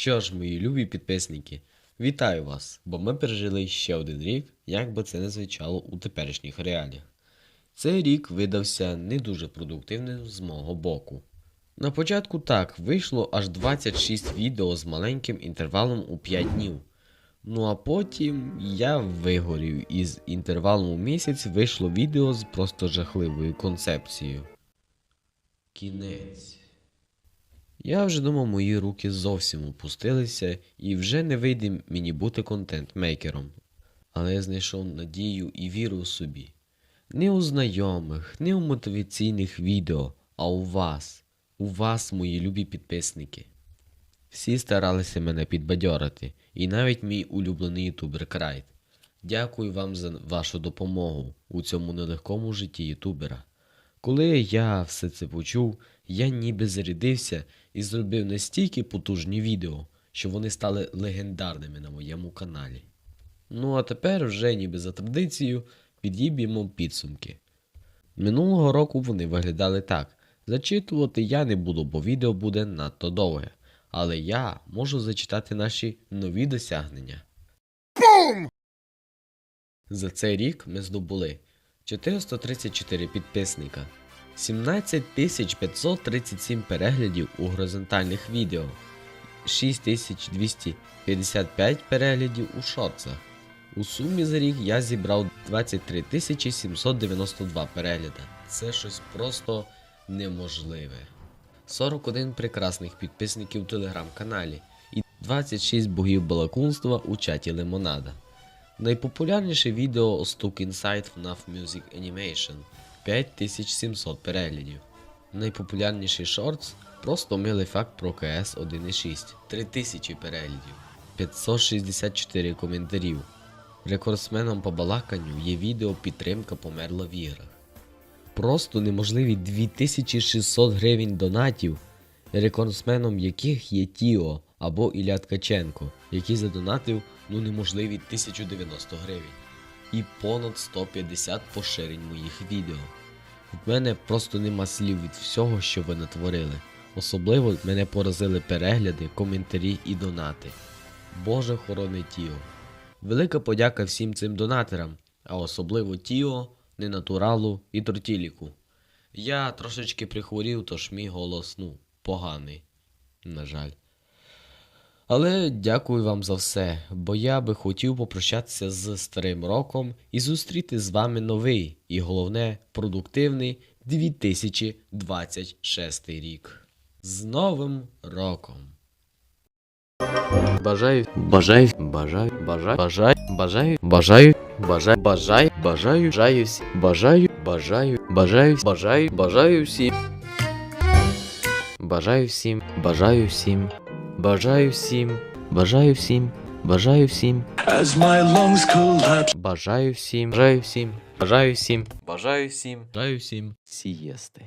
Що ж, мої любі підписники, вітаю вас, бо ми пережили ще один рік, як би це не звучало у теперішніх реаліях. Цей рік видався не дуже продуктивним з мого боку. На початку так, вийшло аж 26 відео з маленьким інтервалом у 5 днів. Ну а потім я вигорів і з інтервалом у місяць вийшло відео з просто жахливою концепцією. Кінець. Я вже думав, мої руки зовсім опустилися і вже не вийде мені бути контент-мейкером. Але я знайшов надію і віру у собі. Не у знайомих, не у мотиваційних відео, а у вас, у вас, мої любі підписники. Всі старалися мене підбадьорити, і навіть мій улюблений ютубер Крайт. Дякую вам за вашу допомогу у цьому нелегкому житті ютубера. Коли я все це почув, я ніби зарядився і зробив настільки потужні відео, що вони стали легендарними на моєму каналі. Ну а тепер вже ніби за традицією підіб'ємо підсумки. Минулого року вони виглядали так. Зачитувати я не буду, бо відео буде надто довге. Але я можу зачитати наші нові досягнення. За цей рік ми здобули 434 підписника, 17 537 переглядів у горизонтальних відео, 6255 переглядів у шорцах. У сумі за рік я зібрав 23 792 перегляди. Це щось просто неможливе. 41 прекрасних підписників у телеграм-каналі і 26 богів балакунства у чаті Лимонада. Найпопулярніше відео Stuck Inside FNAF Music Animation 5700 переглядів. Найпопулярніший шортс просто милий факт про КС 1.6 3000 переглядів, 564 коментарів. Рекордсменом по балаканню є відео Підтримка померла в іграх. Просто неможливі 2600 гривень донатів, рекордсменом яких є Тіо або Ілля Ткаченко, який задонатив ну неможливі 1090 гривень. І понад 150 поширень моїх відео. В мене просто нема слів від всього, що ви натворили. Особливо мене поразили перегляди, коментарі і донати. Боже хорони Тіо. Велика подяка всім цим донатерам, а особливо Тіо, Ненатуралу і Тортіліку. Я трошечки прихворів, тож мій голос, ну, поганий, на жаль. Але дякую вам за все, бо я би хотів попрощатися з старим роком і зустріти з вами новий і головне продуктивний 2026 рік. З Новим роком! Бажаю, бажаю, бажаю, бажаю, бажаю, бажаю, бажаю, бажаю, бажаю, бажаю, бажаю, бажаю, бажаю, бажаю, бажаю, бажаю всім. Бажаю всім, бажаю всім, бажаю всім, бажаю всім, бажаю всім, As my lungs collapse. бажаю всім, бажаю всім, бажаю всім, бажаю всім, бажаю всім сієсти.